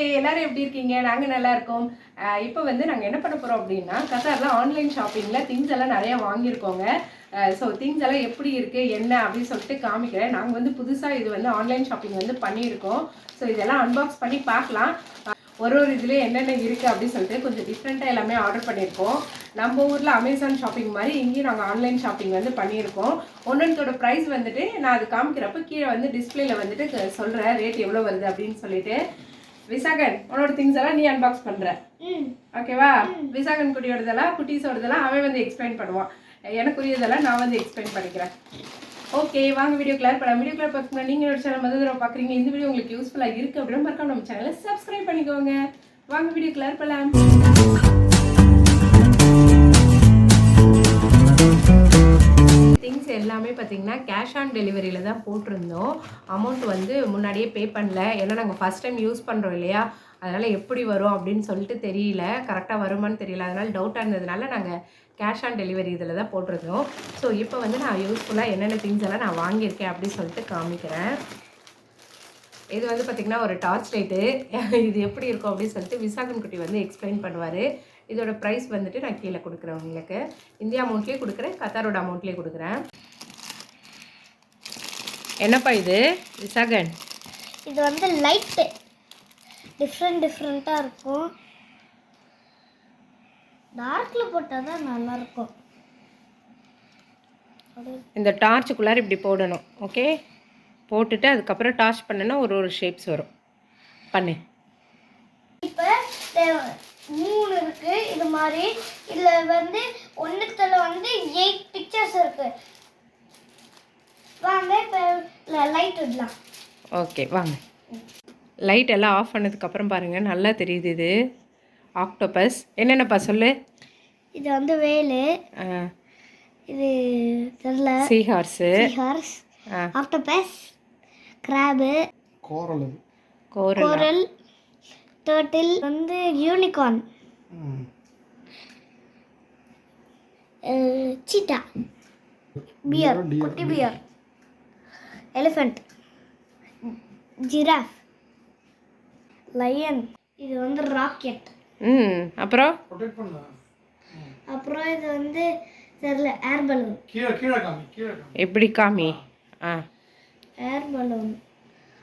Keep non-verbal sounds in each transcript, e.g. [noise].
மக்களே எல்லாரும் எப்படி இருக்கீங்க? நாங்கள் நல்லா இருக்கோம். இப்போ வந்து நாங்கள் என்ன பண்ண போகிறோம் அப்படின்னா கத்தாரில் ஆன்லைன் ஷாப்பிங்கில் திங்ஸ் எல்லாம் நிறையா வாங்கியிருக்கோங்க. ஸோ திங்ஸ் எல்லாம் எப்படி இருக்குது என்ன அப்படின்னு சொல்லிட்டு காமிக்கிறேன். நாங்கள் வந்து புதுசாக இது வந்து ஆன்லைன் ஷாப்பிங் வந்து பண்ணியிருக்கோம். ஸோ இதெல்லாம் அன்பாக்ஸ் பண்ணி பார்க்கலாம். ஒரு ஒரு இதுலேயும் என்னென்ன இருக்குது அப்படின்னு சொல்லிட்டு கொஞ்சம் டிஃப்ரெண்ட்டாக எல்லாமே ஆர்டர் பண்ணியிருக்கோம். நம்ம ஊரில் அமேசான் ஷாப்பிங் மாதிரி இங்கேயும் நாங்கள் ஆன்லைன் ஷாப்பிங் வந்து பண்ணியிருக்கோம். ஒன்றொன்றோட ப்ரைஸ் வந்துட்டு நான் அது காமிக்கிறப்ப கீழே வந்து டிஸ்பிளேல வந்துட்டு சொல்கிறேன் ரேட் எவ்வளோ வருது அப்படின்னு சொல்லிட்டு. விசாகன் உன்னோட திங்ஸ் எல்லாம் நீ அன்பாக்ஸ் பண்ற. ஓகேவா விசாகன் குட்டியோடதெல்லாம் குட்டீஸோடதெல்லாம் அவன் வந்து எக்ஸ்பிளைன் பண்ணுவான். எனக்குரியதெல்லாம் நான் வந்து எக்ஸ்பிளைன் பண்ணிக்கிறேன். ஓகே வாங்க வீடியோ கிளியர் பண்ணலாம். வீடியோ கிளியர் பார்க்கணும் நீங்கள் ஒரு சேனல் மொதல் தடவை பார்க்குறீங்க இந்த வீடியோ உங்களுக்கு யூஸ்ஃபுல்லாக இருக்குது அப்படின்னு மறக்காம நம்ம சேனலை சப்ஸ்கிரைப் பண்ணிக்கோங்க. வாங்க வீடியோ கிளியர் பண்ணலாம். திங்ஸ் எல்லாமே பார்த்தீங்கன்னா கேஷ் ஆன் டெலிவரியில் தான் போட்டிருந்தோம். அமௌண்ட் வந்து முன்னாடியே பே பண்ணல. ஏன்னா நாங்கள் ஃபஸ்ட் டைம் யூஸ் பண்ணுறோம் இல்லையா? அதனால் எப்படி வரும் அப்படின்னு சொல்லிட்டு தெரியல. கரெக்டாக வருமான்னு தெரியல. அதனால் டவுட்டாக இருந்ததுனால நாங்கள் கேஷ் ஆன் டெலிவரி இதில் தான் போட்டிருந்தோம். ஸோ இப்போ வந்து நான் யூஸ்ஃபுல்லாக என்னென்ன திங்ஸ் எல்லாம் நான் வாங்கியிருக்கேன் அப்படின்னு சொல்லிட்டு காமிக்கிறேன். இது வந்து பார்த்திங்கன்னா ஒரு டார்ச் லைட்டு இது எப்படி இருக்கும் அப்படின்னு சொல்லிட்டு விசாகன் குட்டி வந்து எக்ஸ்பிளைன் பண்ணுவார். இதோட ப்ரைஸ் வந்துட்டு நான் கீழே கொடுக்குறேன் உங்களுக்கு. இந்தியா அமௌண்ட்லேயே கொடுக்குறேன் கத்தாரோட அமௌண்ட்லேயே கொடுக்குறேன். என்னப்பா இது? விசாகன் இது வந்து லைட்டு டிஃப்ரெண்ட் டிஃப்ரெண்ட்டாக இருக்கும். டார்க்கில் போட்டால் தான் நல்லாயிருக்கும் இந்த டார்ச்சுக்குள்ளார இப்படி போடணும் ஓகே போட்டுட்டு அதுக்கப்புறம் டார்ச் பண்ணனா ஒரு ஒரு ஷேப்ஸ் வரும். பண்ணு. இப்போ மூணு இருக்கு இது மாதிரி. இதில் வந்து ஒன்றுத்துல வந்து எயிட் பிக்சர்ஸ் இருக்கு. வாங்க இப்போ லைட் விடலாம். ஓகே வாங்க. லைட் எல்லாம் ஆஃப் பண்ணதுக்கப்புறம் பாருங்கள் நல்லா தெரியுது இது. ஆக்டோபஸ் என்னென்னப்பா சொல்லு? இது வந்து வேலு. இது தெரியல. சீஹார்ஸு ஹார்ஸ் ஆ. Octopus crab coral? Coral. Turtle வந்து யூனிகார்ன் சீட்டா பியர் குட்டி பியர் எலிஃபண்ட் ஜிராஃப் லயன் இது வந்து ராக்கெட் ம் அப்புறம்? அப்புறம் இது வந்து தெரியல ஏர் பலூன் எப்படி காமி? ஆ. ஏர் பலூன்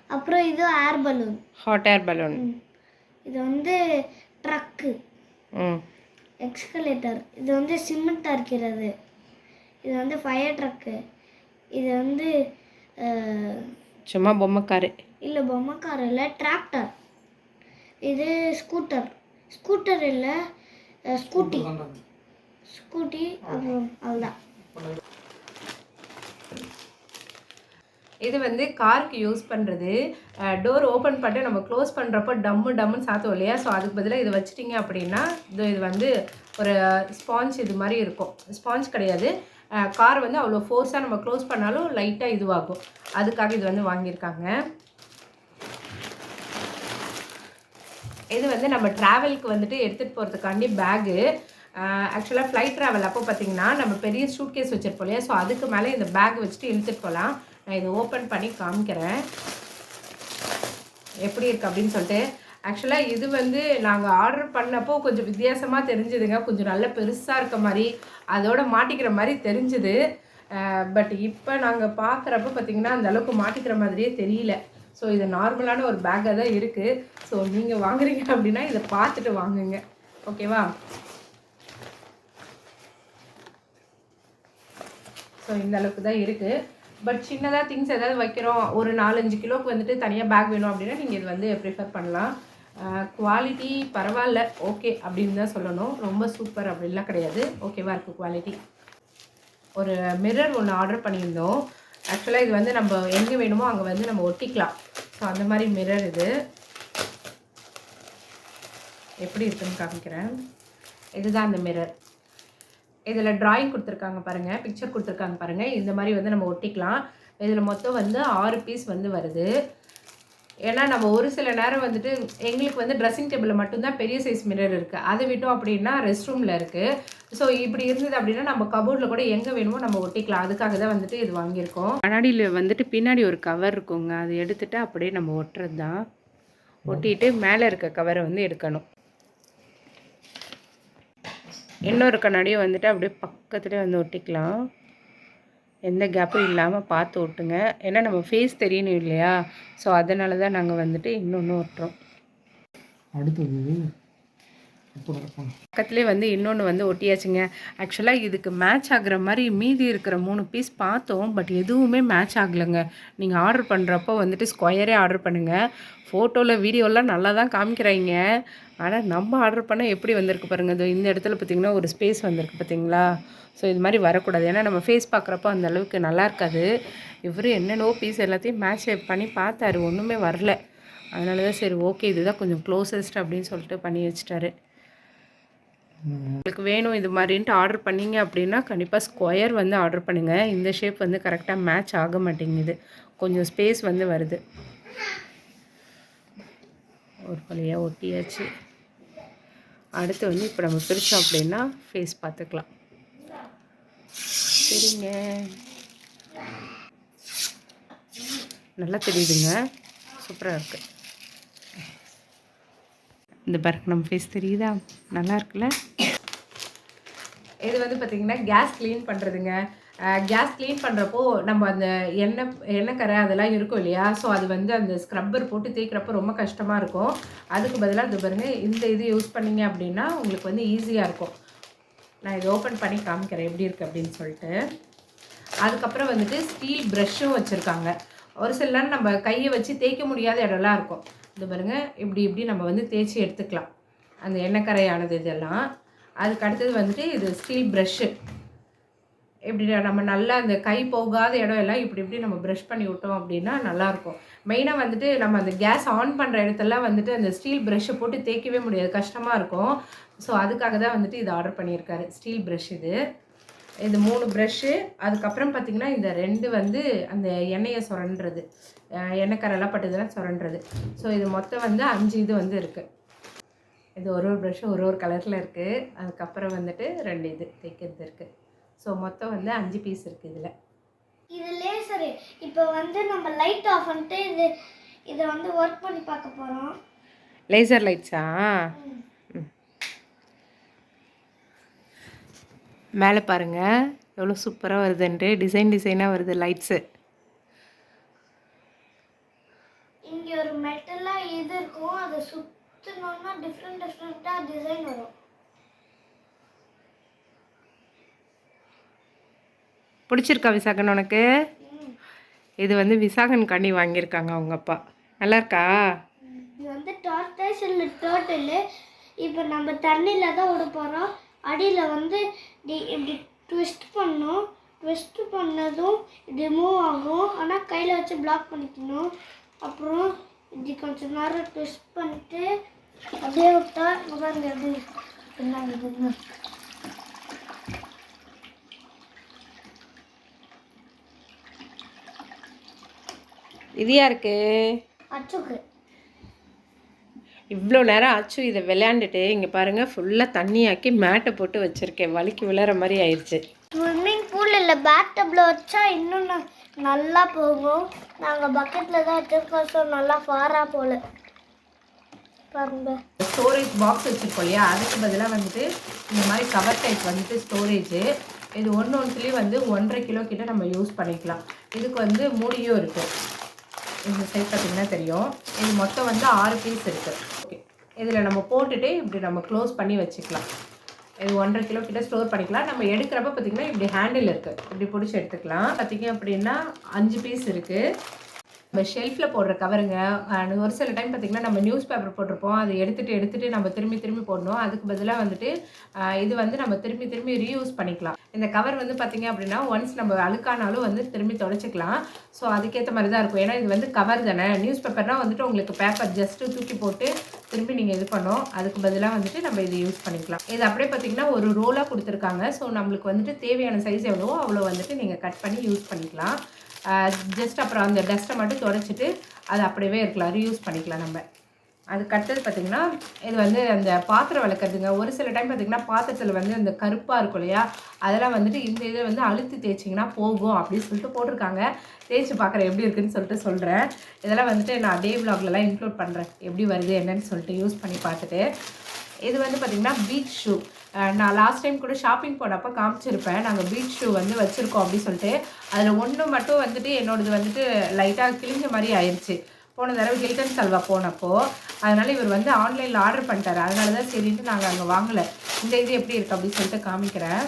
அப்புறம் இது air balloon hot air balloon இது வந்து ட்ரக்கு. ம். எக்ஸ்கலேட்டர் இது வந்து சிமெண்ட் அரைக்கிறது இது வந்து ஃபயர் ட்ரக்கு இது வந்து சும்மா பொம்மைக்காரு. இல்லை பொம்மை கார் இல்லை டிராக்டர் இது ஸ்கூட்டர் ஸ்கூட்டர் இல்லை ஸ்கூட்டி ஸ்கூட்டி அப்புறம் அவ்வளோதான் இது வந்து காருக்கு யூஸ் பண்ணுறது டோர் ஓப்பன் பண்ணிட்டு நம்ம க்ளோஸ் பண்ணுறப்போ டம்மு டம்முன்னு சாத்தோம் இல்லையா? ஸோ அதுக்கு பதிலாக இதை வச்சிட்டிங்க அப்படின்னா இது இது வந்து ஒரு ஸ்பாஞ்ச் இது மாதிரி இருக்கும். ஸ்பாஞ்ச் கிடையாது. கார் வந்து அவ்வளோ ஃபோர்ஸாக நம்ம க்ளோஸ் பண்ணாலும் லைட்டாக இதுவாகும். அதுக்காக இது வந்து வாங்கியிருக்காங்க. இது வந்து நம்ம ட்ராவலுக்கு வந்துட்டு எடுத்துகிட்டு போகிறதுக்காண்டி பேகு ஆக்சுவலாக ஃப்ளைட் ட்ராவல் அப்போ பார்த்தீங்கன்னா நம்ம பெரிய சூட் கேஸ் வச்சுருப்போம் இல்லையா? ஸோ அதுக்கு மேலே இந்த பேக் வச்சுட்டு இழுத்துட்டு போகலாம். நான் இதை ஓப்பன் பண்ணி காமிக்கிறேன். எப்படி இருக்குது அப்படின்னு சொல்லிட்டு. ஆக்சுவலாக இது வந்து நாங்கள் ஆர்டர் பண்ணப்போ கொஞ்சம் வித்தியாசமாக தெரிஞ்சுதுங்க. கொஞ்சம் நல்ல பெருசாக இருக்க மாதிரி அதோட மாட்டிக்கிற மாதிரி தெரிஞ்சுது. பட் இப்போ நாங்கள் பார்க்குறப்ப பார்த்தீங்கன்னா அந்த அளவுக்கு மாட்டிக்கிற மாதிரியே தெரியல. ஸோ இது நார்மலான ஒரு பேக்காக தான் இருக்குது ஸோ நீங்கள் வாங்குறீங்க அப்படின்னா இதை பார்த்துட்டு வாங்குங்க. ஓகேவா ஸோ இந்த அளவுக்கு தான் இருக்குது பட் சின்னதாக திங்ஸ் ஏதாவது வைக்கிறோம். ஒரு நாலஞ்சு கிலோக்கு வந்துட்டு தனியாக பேக் வேணும் அப்படின்னா நீங்கள் இது வந்து ப்ரிஃபர் பண்ணலாம். குவாலிட்டி பரவாயில்ல. ஓகே அப்படின்னு தான் சொல்லணும். ரொம்ப சூப்பர் அப்படின்லாம் கிடையாது. ஓகேவா இருக்குது குவாலிட்டி ஒரு மிரர் ஒன்று ஆர்டர் பண்ணியிருந்தோம். ஆக்சுவலாக இது வந்து நம்ம எங்கே வேணுமோ அங்கே வந்து நம்ம ஒட்டிக்கலாம். ஸோ அந்த மாதிரி மிரர் இது. எப்படி இருக்குன்னு காமிக்கிறேன். இதுதான் அந்த மிரர் இதில் டிராயிங் கொடுத்துருக்காங்க பாருங்கள் பிக்சர் கொடுத்துருக்காங்க பாருங்கள் இந்த மாதிரி வந்து நம்ம ஒட்டிக்கலாம். இதில் மொத்தம் வந்து ஆறு பீஸ் வந்து வருது. ஏன்னா நம்ம ஒரு சில நேரம் வந்துட்டு எங்களுக்கு வந்து ட்ரெஸ்ஸிங் டேபிளில் மட்டும்தான் பெரிய சைஸ் மிரர் இருக்குது அதை விட்டோம் அப்படின்னா ரெஸ்ட் ரூமில் இருக்குது ஸோ இப்படி இருந்தது அப்படின்னா நம்ம கபோர்டில் கூட எங்கே வேணுமோ நம்ம ஒட்டிக்கலாம். அதுக்காக தான் வந்துட்டு இது வாங்கியிருக்கோம். கண்ணாடியில் வந்துட்டு பின்னாடி ஒரு கவர் இருக்குங்க. அதை எடுத்துட்டு அப்படியே நம்ம ஒட்டுறது தான் ஒட்டிட்டு மேலே இருக்க கவரை வந்து எடுக்கணும். இன்னொரு கண்ணாடியும் வந்துட்டு அப்படியே பக்கத்துலேயே வந்து ஒட்டிக்கலாம். எந்த கேப்பும் இல்லாமல் பார்த்து ஒட்டுங்க. ஏன்னா நம்ம ஃபேஸ் தெரியணும் இல்லையா? ஸோ அதனால தான் நாங்கள் வந்துட்டு இன்னொன்று ஒட்டுறோம். அடுத்தது பக்கத்துலேயே வந்து இன்னொன்று வந்து ஒட்டியாச்சுங்க. ஆக்சுவலாக இதுக்கு மேட்ச் ஆகுற மாதிரி மீதி இருக்கிற மூணு பீஸ் பார்த்தோம் பட் எதுவுமே மேட்ச் ஆகலைங்க. நீங்கள் ஆர்டர் பண்ணுறப்போ வந்துட்டு ஸ்கொயரே ஆர்டர் பண்ணுங்கள் ஃபோட்டோவில் வீடியோலாம் நல்லா தான் காமிக்கிறாங்க ஆனால் நம்ம ஆர்டர் பண்ணால் எப்படி வந்திருக்கு பாருங்கள் இது இந்த இடத்துல பார்த்தீங்கன்னா ஒரு ஸ்பேஸ் வந்திருக்கு பார்த்தீங்களா ஸோ இது மாதிரி வரக்கூடாது. ஏன்னா நம்ம ஃபேஸ் பார்க்குறப்போ அந்த அளவுக்கு நல்லா இருக்காது. இவர் என்னென்னோ பீஸ் எல்லாத்தையும் மேட்ச் பண்ணி பார்த்தாரு. ஒன்றுமே வரல. அதனால தான் சரி ஓகே இதுதான் கொஞ்சம் க்ளோசஸ்ட் அப்படின்னு சொல்லிட்டு பண்ணி வச்சிட்டாரு. உங்களுக்கு வேணும் இது மாதிரின்ட்டு ஆர்டர் பண்ணிங்க அப்படின்னா கண்டிப்பாக ஸ்கொயர் வந்து ஆர்டர் பண்ணுங்கள் இந்த ஷேப் வந்து கரெக்டாக மேட்ச் ஆக மாட்டேங்குது. கொஞ்சம் ஸ்பேஸ் வந்து வருது. ஒரு வழியாக ஒட்டியாச்சு. அடுத்து வந்து இப்போ நம்ம பிரித்தோம் அப்படின்னா ஃபேஸ் பார்த்துக்கலாம். சரிங்க நல்லா தெரியுதுங்க. சூப்பராக இருக்குது இந்த பாருங்க நம்ம ஃபேஸ் தெரியுதா? நல்லா இருக்குல்ல? இது வந்து பார்த்தீங்கன்னா கேஸ் க்ளீன் பண்ணுறதுங்க கேஸ் க்ளீன் பண்ணுறப்போ நம்ம அந்த எண்ணெய் எண்ணெய் கரை அதெல்லாம் இருக்கும் இல்லையா? ஸோ அது வந்து அந்த ஸ்க்ரப்பர் போட்டு தேய்க்கிறப்போ ரொம்ப கஷ்டமாக இருக்கும். அதுக்கு பதிலாக இது பாருங்கள் இந்த இது யூஸ் பண்ணீங்க அப்படின்னா உங்களுக்கு வந்து ஈஸியாக இருக்கும். நான் இதை ஓப்பன் பண்ணி காமிக்கிறேன் எப்படி இருக்குது அப்படின்னு சொல்லிட்டு. அதுக்கப்புறம் வந்துட்டு ஸ்டீல் ப்ரஷ்ஷும் வச்சுருக்காங்க. ஒரு சில நேரம் நம்ம கையை வச்சு தேய்க்க முடியாத இடம்லாம் இருக்கும். இது பாருங்க இப்படி இப்படி நம்ம வந்து தேய்ச்சி எடுத்துக்கலாம். அந்த எண்ணெய் கரையானது இதெல்லாம். அதுக்கு அடுத்தது வந்துட்டு இது ஸ்டீல் ப்ரஷ்ஷு இப்படி நம்ம நல்லா அந்த கை போகாத இடம் எல்லாம் இப்படி இப்படி நம்ம ப்ரஷ் பண்ணி விட்டோம் அப்படின்னா நல்லாயிருக்கும். மெயினாக வந்துட்டு நம்ம அந்த கேஸ் ஆன் பண்ணுற இடத்தெல்லாம் வந்துட்டு அந்த ஸ்டீல் ப்ரஷ்ஷை போட்டு தேய்க்கவே முடியாது. கஷ்டமாக இருக்கும். ஸோ அதுக்காக தான் வந்துட்டு இது ஆர்டர் பண்ணியிருக்காரு. ஸ்டீல் ப்ரஷ் இது. இது மூணு ப்ரஷ்ஷு அதுக்கப்புறம் பார்த்திங்கன்னா இந்த ரெண்டு வந்து அந்த எண்ணெயை சுரண்டுறது. எண்ணெய்க்கரெல்லாம் எண்ணெய் கரெல்லாம் பட்டதெல்லாம் சுரண்டுறது. ஸோ இது மொத்தம் வந்து அஞ்சு இது வந்து இருக்குது இது ஒரு ஒரு ப்ரெஷ்ஷும் ஒரு ஒரு கலரில் இருக்குது அதுக்கப்புறம் வந்துட்டு ரெண்டு இது தைக்கிறது இருக்குது ஸோ மொத்தம் வந்து அஞ்சு பீஸ் இருக்குது இதில். இது லேசரு இப்போ வந்து நம்ம லைட் ஆஃப் பண்ணிட்டு இது இதை வந்து ஒர்க் பண்ணி பார்க்க போகிறோம் லேசர் லைட்ஸா மேலே பாருங்கள் எவ்வளோ சூப்பராக வருதுன்ட்டு. டிசைன் டிசைனாக வருது லைட்ஸு இங்கே ஒரு மெட்டலாக இது இருக்கும் அதை சுற்றினோன்னா டிஃப்ரெண்ட் டிஃப்ரெண்ட்டாக டிசைன் வரும். பிடிச்சிருக்கா விசாகன் உனக்கு? இது வந்து விசாகன் கண்ணி வாங்கியிருக்காங்க அவங்க அப்பா. நல்லா இருக்கா இது வந்து டார்டஸ் இல்லை டோட்டலு இப்போ நம்ம தண்ணியில் தான் விட போகிறோம் அடியில் வந்து இப்படி இப்படி ட்விஸ்ட் பண்ணோம். ட்விஸ்ட் பண்ணதும் இது மூவ் ஆகும். ஆனால் கையில் வச்சு பிளாக் பண்ணிக்கணும். அப்புறம் இது கொஞ்சம் நேரம் ட்விஸ்ட் பண்ணிட்டு அப்படியே விட்டா இங்க பாருங்க எப்படி இது யாருக்கு அச்சுக்கு. இவ்வளோ நேரம் ஆச்சு இதை விளையாண்டுட்டு இங்கே பாருங்கள் ஃபுல்லாக தண்ணியாக்கி மேட்டை போட்டு வச்சுருக்கேன். வலிக்கு விளையாடுற மாதிரி ஆயிடுச்சு ஸ்விம்மிங் பூல் இல்லை பேட்டபில் வச்சா இன்னும் நல்லா போகும். நாங்கள் பக்கெட்டில் தான் வச்சுருக்கோம் ஸோ நல்லா ஃபாராக போகல பாருங்க. ஸ்டோரேஜ் பாக்ஸ் வச்சுருக்கோம் இல்லையா? அதுக்கு பதிலாக வந்துட்டு இந்த மாதிரி கவர் டைப் வந்துட்டு ஸ்டோரேஜு இது ஒன்று ஒன்றுலேயும் வந்து ஒன்றரை கிலோ கிட்ட நம்ம யூஸ் பண்ணிக்கலாம். இதுக்கு வந்து மூடியும் இருக்குது இந்த சைட் பார்த்திங்கன்னா தெரியும். இது மொத்தம் வந்து ஆறு பீஸ் இருக்குது ஓகே இதில் நம்ம போட்டுட்டு இப்படி நம்ம க்ளோஸ் பண்ணி வச்சுக்கலாம். இது ஒன்றரை கிலோ கிட்ட ஸ்டோர் பண்ணிக்கலாம். நம்ம எடுக்கிறப்ப பார்த்திங்கன்னா இப்படி ஹேண்டில் இருக்குது இப்படி பிடிச்சி எடுத்துக்கலாம். பார்த்திங்க அப்படின்னா அஞ்சு பீஸ் இருக்குது நம்ம ஷெல்ஃபில் போடுற கவருங்க ஒரு சில டைம் பார்த்திங்கன்னா நம்ம நியூஸ் பேப்பர் போட்டிருப்போம். அதை எடுத்துகிட்டு எடுத்துகிட்டு நம்ம திரும்பி திரும்பி போடணும். அதுக்கு பதிலாக வந்துட்டு இது வந்து நம்ம திரும்பி திரும்பி ரீயூஸ் பண்ணிக்கலாம். இந்த கவர் வந்து பார்த்திங்க அப்படின்னா ஒன்ஸ் நம்ம அழுக்கானாலும் வந்து திரும்பி தொடச்சிக்கலாம் ஸோ அதுக்கேற்ற மாதிரி தான் இருக்கும். ஏன்னா இது வந்து கவர் தானே. நியூஸ் பேப்பர்னால் வந்துட்டு உங்களுக்கு பேப்பர் ஜஸ்ட்டு தூக்கி போட்டு திரும்பி நீங்கள் இது பண்ணோம் அதுக்கு பதிலாக வந்துட்டு நம்ம இது யூஸ் பண்ணிக்கலாம். இது அப்படியே பார்த்திங்கன்னா ஒரு ரோலாக கொடுத்துருக்காங்க. ஸோ நம்மளுக்கு வந்துட்டு தேவையான சைஸ் எவ்வளவோ அவ்வளோ வந்துட்டு நீங்கள் கட் பண்ணி யூஸ் பண்ணிக்கலாம். ஜஸ்ட் அப்புறம் அந்த டஸ்ட்டை மட்டும் தொடச்சிட்டு அது அப்படியே இருக்கலாம் ரீயூஸ் பண்ணிக்கலாம் நம்ம. அதுக்கு அடுத்தது பார்த்தீங்கன்னா இது வந்து அந்த பாத்திரம் விளக்குறதுங்க. ஒரு சில டைம் பார்த்தீங்கன்னா பாத்திரத்தில் வந்து அந்த கருப்பாக இருக்கும் இல்லையா? அதெல்லாம் வந்துட்டு இந்த இதை வந்து அழுத்தி தேய்ச்சிங்கன்னா போகும் அப்படின்னு சொல்லிட்டு போட்டிருக்காங்க. தேய்ச்சி பார்க்குறேன் எப்படி இருக்குன்னு சொல்லிட்டு சொல்கிறேன் இதெல்லாம் வந்துட்டு நான் டே விலாக்லலாம் இன்க்ளூட் பண்ணுறேன் எப்படி வருது என்னன்னு சொல்லிட்டு யூஸ் பண்ணி பார்த்துட்டு. இது வந்து பார்த்திங்கன்னா பீச் ஷூ நான் லாஸ்ட் டைம் கூட ஷாப்பிங் போனப்போ காமிச்சிருப்பேன். நாங்கள் பீச் ஷூ வந்து வச்சுருக்கோம் அப்படின்னு சொல்லிட்டு. அதில் ஒன்று மட்டும் வந்துட்டு என்னோடது வந்துட்டு லைட்டாக கிழிஞ்ச மாதிரி ஆயிடுச்சு போன தடவை ஹில்டன் சல்வா போனப்போ அதனால் இவர் வந்து ஆன்லைனில் ஆர்டர் பண்ணிட்டார். அதனால தான் சரின்ட்டு நாங்கள் அங்கே வாங்கலை. இந்த இது எப்படி இருக்குது அப்படின்னு சொல்லிட்டு காமிக்கிறேன்.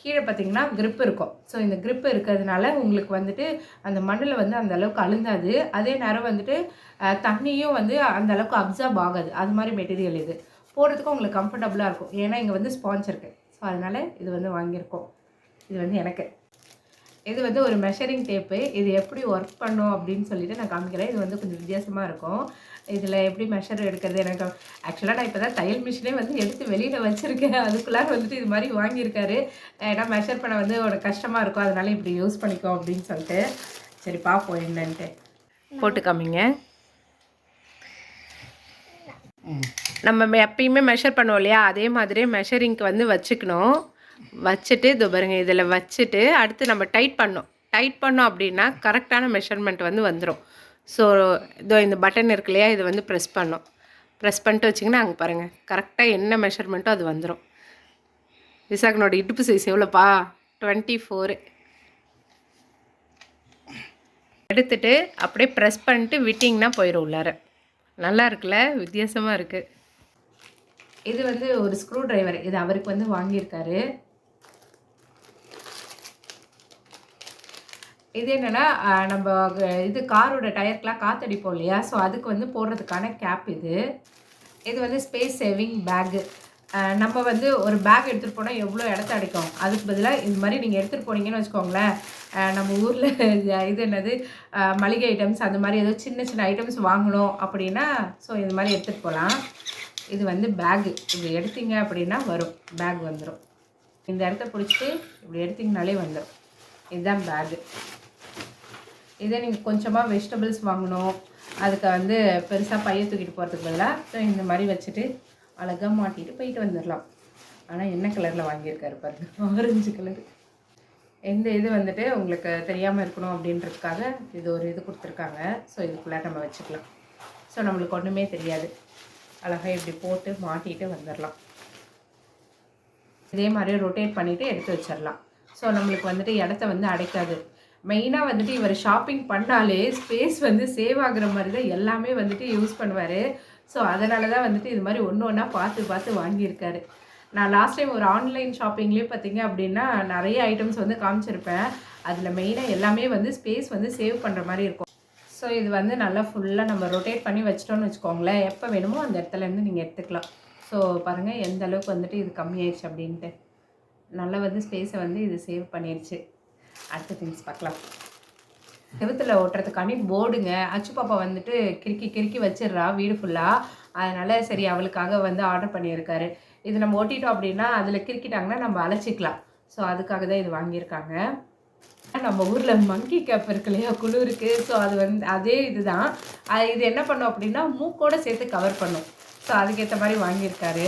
கீழே பார்த்தீங்கன்னா grip இருக்கும். ஸோ இந்த grip இருக்கிறதுனால உங்களுக்கு வந்துட்டு அந்த மண்ணில் வந்து அந்த அளவுக்கு அழுந்தாது. அதே நேரம் வந்துட்டு தண்ணியும் வந்து அந்த அளவுக்கு அப்சர்வ் ஆகாது. அது மாதிரி மெட்டீரியல் இது. போடுறதுக்கும் உங்களுக்கு கம்ஃபர்டபுளாக இருக்கும். ஏன்னா இங்கே வந்து ஸ்பாஞ்ச் இருக்குது ஸோ அதனால் இது வந்து வாங்கியிருக்கோம். இது வந்து எனக்கு. இது வந்து ஒரு மெஷரிங் டேப்பு இது எப்படி ஒர்க் பண்ணும் அப்படின்னு சொல்லிட்டு நான் காமிக்கிறேன். இது வந்து கொஞ்சம் வித்தியாசமாக இருக்கும். இதில் எப்படி மெஷர் எடுக்கிறது? எனக்கு ஆக்சுவலாக நான் இப்போ தான் தையல் மிஷினே வந்து எடுத்து வெளியில் வச்சுருக்கேன். அதுக்குள்ளார வந்துட்டு இது மாதிரி வாங்கியிருக்காரு. ஏன்னா மெஷர் பண்ண வந்து ஒரு கஷ்டமாக இருக்கும். அதனால இப்படி யூஸ் பண்ணிக்கோ அப்படின்னு சொல்லிட்டு. சரி பார்ப்போம் என்னன்ட்டு. போட்டு காமிங்க. நம்ம மெ- எப்பயுமே மெஷர் பண்ணுவோம் இல்லையா? அதே மாதிரி மெஷரிங்க்கு வந்து வச்சுக்கணும். வச்சுட்டு இதோ பாருங்க இதில் வச்சுட்டு அடுத்து நம்ம டைட் பண்ணோம். டைட் பண்ணோம் அப்படின்னா கரெக்டான மெஷர்மெண்ட் வந்து வந்துடும் ஸோ இதோ இந்த பட்டன் இருக்கு இல்லையா? இது வந்து ப்ரெஸ் பண்ணோம். ப்ரெஸ் பண்ணிட்டு வச்சிங்கன்னா அங்கே பாருங்கள் கரெக்டாக என்ன மெஷர்மெண்ட்டோ அது வந்துடும் விசாகனோட இடுப்பு சைஸ் எவ்வளோப்பா? டுவெண்ட்டி ஃபோரு எடுத்துட்டு அப்படியே ப்ரெஸ் பண்ணிட்டு விட்டிங்கன்னா போயிடும் உள்ளார. நல்லா இருக்குல்ல? வித்தியாசமாக இருக்குது இது வந்து ஒரு ஸ்க்ரூ டிரைவர் இது அவருக்கு வந்து வாங்கியிருக்காரு. இது என்னென்னா நம்ம இது காரோட டயர்க்கெலாம் காத்தடிப்போம் இல்லையா? ஸோ அதுக்கு வந்து போடுறதுக்கான கேப் இது. இது வந்து ஸ்பேஸ் சேவிங் பேக்கு நம்ம வந்து ஒரு பேக் எடுத்துகிட்டு போனால் எவ்வளோ இடத்த அடைக்கும்? அதுக்கு பதிலாக இந்த மாதிரி நீங்கள் எடுத்துகிட்டு போனீங்கன்னு வச்சுக்கோங்களேன். நம்ம ஊரில் [laughs] இது என்னது? மளிகை ஐட்டம்ஸ் அந்த மாதிரி ஏதோ சின்ன சின்ன ஐட்டம்ஸ் வாங்கணும் அப்படின்னா ஸோ இது மாதிரி எடுத்துகிட்டு போகலாம் இது வந்து பேகு இது எடுத்தீங்க அப்படின்னா வரும். பேக் வந்துடும் இந்த இடத்த பிடிச்சிட்டு இப்படி எடுத்திங்கனாலே வந்துடும் இதுதான் பேகு இதே நீங்கள் கொஞ்சமாக வெஜிடபிள்ஸ் வாங்கணும். அதுக்கு வந்து பெருசாக பைய தூக்கிட்டு போகிறதுக்கு பதிலாக ஸோ இந்த மாதிரி வச்சுட்டு அழகாக மாட்டிட்டு போயிட்டு வந்துடலாம் ஆனால் என்ன கலரில் வாங்கியிருக்காரு பாருங்க. [laughs] ஆரஞ்சு கலர் எந்த இது வந்துட்டு உங்களுக்கு தெரியாமல் இருக்கணும் அப்படின்றதுக்காக இது ஒரு இது கொடுத்துருக்காங்க. ஸோ இதுக்குள்ளே நம்ம வச்சுக்கலாம். ஸோ நம்மளுக்கு ஒன்றுமே தெரியாது. அழகாக இப்படி போட்டு மாட்டிட்டு வந்துடலாம் இதே மாதிரி ரொட்டேட் பண்ணிவிட்டு எடுத்து வச்சிடலாம் ஸோ நம்மளுக்கு வந்துட்டு இடத்த வந்து அடைக்காது. மெயினாக வந்துட்டு இவர் ஷாப்பிங் பண்ணாலே ஸ்பேஸ் வந்து சேவ் ஆகுற மாதிரி தான் எல்லாமே வந்துட்டு யூஸ் பண்ணுவார். ஸோ அதனால தான் வந்துட்டு இது மாதிரி ஒன்று ஒன்றா பார்த்து பார்த்து வாங்கியிருக்காரு. நான் லாஸ்ட் டைம் ஒரு ஆன்லைன் ஷாப்பிங்லேயே பார்த்தீங்க அப்படின்னா நிறைய ஐட்டம்ஸ் வந்து காமிச்சிருப்பேன். அதில் மெயினாக எல்லாமே வந்து ஸ்பேஸ் வந்து சேவ் பண்ணுற மாதிரி இருக்கும். ஸோ இது வந்து நல்லா ஃபுல்லாக நம்ம ரொட்டேட் பண்ணி வச்சிட்டோம்னு வச்சுக்கோங்களேன். எப்போ வேணுமோ அந்த இடத்துல இருந்து நீங்கள் எடுத்துக்கலாம். ஸோ பாருங்கள் எந்த அளவுக்கு வந்துட்டு இது கம்மியாயிடுச்சு அப்படின்ட்டு. நல்லா வந்து ஸ்பேஸை வந்து இது சேவ் பண்ணிடுச்சு. அடுத்த திங்ஸ் பார்க்கலாம். செவத்தில் ஓட்டுறதுக்காண்டி போர்டுங்க அச்சு பாப்பா வந்துட்டு கிறுக்கி கிறுக்கி வச்சிடுறா வீடு ஃபுல்லாக அதனால் சரி அவளுக்காக வந்து ஆர்டர் பண்ணியிருக்காரு. இது நம்ம ஓட்டிட்டோம் அப்படின்னா அதில் கிறுக்கிட்டாங்கன்னா நம்ம அழைச்சிக்கலாம். ஸோ அதுக்காக தான் இது வாங்கியிருக்காங்க. நம்ம ஊரில் மங்கி கேப் இருக்கு இல்லையா? குளிருக்கு ஸோ அது வந்து அதே இதுதான். அது இது என்ன பண்ணும் அப்படின்னா மூக்கோட சேர்த்து கவர் பண்ணும். ஸோ அதுக்கேற்ற மாதிரி வாங்கியிருக்காரு.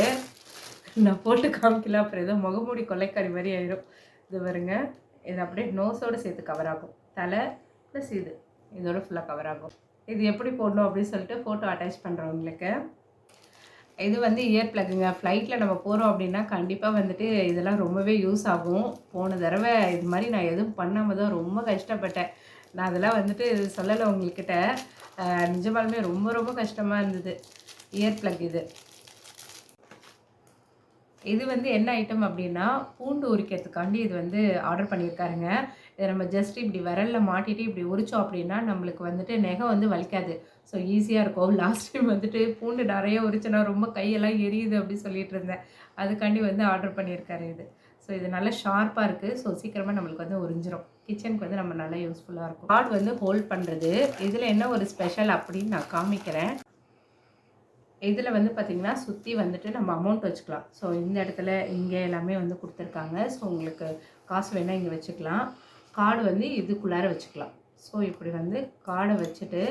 நான் போட்டு காமிக்கல அப்புறம் ஏதோ முகமூடி கொள்ளைக்காரி மாதிரி ஆயிடும் இது வருங்க இது அப்படியே நோஸோடு சேர்த்து கவர் ஆகும். தலை ப்ளஸ் இது. இதோட ஃபுல்லாக கவர் ஆகும். இது எப்படி போடணும் அப்படின்னு சொல்லிட்டு ஃபோட்டோ அட்டாச் பண்ணுறவங்களுக்கு இது வந்து இயர் ப்ளக்குங்க. ஃப்ளைட்டில் நம்ம போகிறோம் அப்படின்னா கண்டிப்பாக வந்துட்டு இதெல்லாம் ரொம்பவே யூஸ் ஆகும். போன தடவை இது மாதிரி நான் எதுவும் பண்ணாமல் தான் ரொம்ப கஷ்டப்பட்டேன். நான் அதெல்லாம் வந்துட்டு சொல்லலை உங்கள்கிட்ட நிஜமாலுமே ரொம்ப ரொம்ப கஷ்டமாக இருந்தது. இயர் ப்ளக் இது. இது வந்து என்ன ஐட்டம் அப்படின்னா பூண்டு உரிக்கிறதுக்காண்டி இது வந்து ஆர்டர் பண்ணியிருக்காருங்க. இதை நம்ம ஜஸ்ட் இப்படி விரலில் மாட்டிட்டு இப்படி உரிச்சோம் அப்படின்னா நம்மளுக்கு வந்துட்டு நெகை வந்து வலிக்காது. ஸோ ஈஸியாக இருக்கும். லாஸ்ட் டைம் வந்துட்டு பூண்டு நிறைய உரிச்சோன்னா ரொம்ப கையெல்லாம் எரியுது அப்படி சொல்லிட்டு இருந்தேன். அதுக்காண்டி வந்து ஆர்டர் பண்ணியிருக்காரு இது. ஸோ இது நல்லா ஷார்ப்பாக இருக்குது ஸோ சீக்கிரமாக நம்மளுக்கு வந்து உறிஞ்சிரும். கிச்சனுக்கு வந்து நம்ம நல்லா யூஸ்ஃபுல்லாக இருக்கும். கார்டு வந்து ஹோல்ட் பண்ணுறது இதில் என்ன ஒரு ஸ்பெஷல் அப்படின்னு நான் காமிக்கிறேன். இதில் வந்து பார்த்திங்கன்னா சுற்றி வந்துட்டு நம்ம அமௌண்ட் வச்சுக்கலாம். ஸோ இந்த இடத்துல இங்கே எல்லாமே வந்து கொடுத்துருக்காங்க. ஸோ உங்களுக்கு காசு வேணால் இங்கே வச்சுக்கலாம். கார்டு வந்து இதுக்குள்ளார வச்சுக்கலாம். ஸோ இப்படி வந்து கார்டை வச்சுட்டு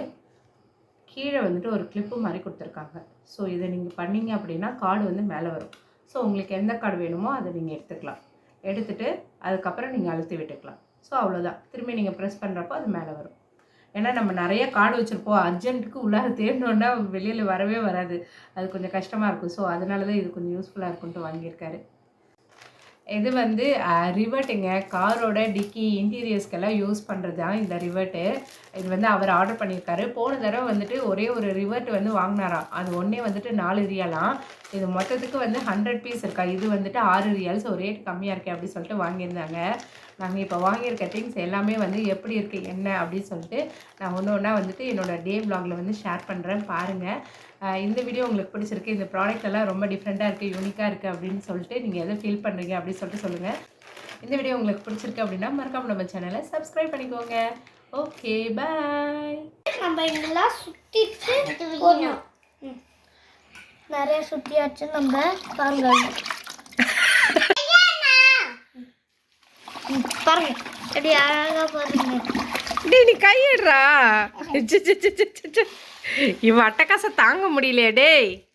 கீழே வந்துட்டு ஒரு கிளிப்பு மாதிரி கொடுத்துருக்காங்க. ஸோ இதை நீங்கள் பண்ணீங்க அப்படின்னா கார்டு வந்து மேலே வரும். ஸோ உங்களுக்கு எந்த கார்டு வேணுமோ அதை நீங்கள் எடுத்துக்கலாம். எடுத்துகிட்டு அதுக்கப்புறம் நீங்கள் அழுத்தி விட்டுக்கலாம். ஸோ அவ்வளோதான் திரும்பி நீங்கள் ப்ரெஸ் பண்ணுறப்போ அது மேலே வரும். ஏன்னா நம்ம நிறைய கார்டு வச்சுருப்போம். அர்ஜென்ட்டுக்கு உள்ளார தேடணுன்னா வெளியில் வரவே வராது. அது கொஞ்சம் கஷ்டமாக இருக்கும். ஸோ அதனால தான் இது கொஞ்சம் யூஸ்ஃபுல்லாக இருக்குன்ட்டு வாங்கியிருக்காரு. இது வந்து ரிவர்ட்டுங்க. காரோட டிக்கி இன்டீரியர்ஸ்க்கெல்லாம் யூஸ் பண்ணுறது தான் இந்த ரிவர்ட்டு. இது வந்து அவர் ஆர்டர் பண்ணியிருக்காரு. போன தடவை வந்துட்டு ஒரே ஒரு ரிவர்ட் வந்து வாங்கினாராம். அது ஒன்றே வந்துட்டு நாலு ரியலாம். இது மொத்தத்துக்கு வந்து ஹண்ட்ரட் பீஸ் இருக்கா? இது வந்துட்டு ஆறு ரியல்ஸ். ஒரு ரேட் கம்மியாக இருக்கே அப்படின்னு சொல்லிட்டு வாங்கியிருந்தாங்க. நாங்கள் இப்போ வாங்கியிருக்க திங்ஸ் எல்லாமே வந்து எப்படி இருக்குது என்ன அப்படின்னு சொல்லிட்டு நான் ஒன்று ஒன்றா வந்துட்டு என்னோட டே vlogல வந்து ஷேர் பண்ணுறேன் பாருங்கள் இந்த வீடியோ உங்களுக்கு பிடிச்சிருக்கு இந்த ப்ராடக்ட் எல்லாம் ரொம்ப டிஃப்ரெண்ட்டாக இருக்குது யூனிக்காக இருக்குது அப்படின்னு சொல்லிட்டு நீங்கள் எதை ஃபீல் பண்ணுறீங்க அப்படின்னு சொல்லிட்டு சொல்லுங்கள் இந்த வீடியோ உங்களுக்கு பிடிச்சிருக்கு அப்படின்னா மறக்காம நம்ம சேனலை சப்ஸ்கிரைப் பண்ணிக்கோங்க. ஓகே பாய் நம்ம இங்கெல்லாம் சுத்திட்டு போடணும். ம். நிறைய சுத்தியாச்சு நம்ம பாருங்க. ம், பாருங்க. எப்படி அழகா பாருங்க. டேய் நீ கையிடுறா. இவன் அட்டகாசம் தாங்க முடியலையே டேய்.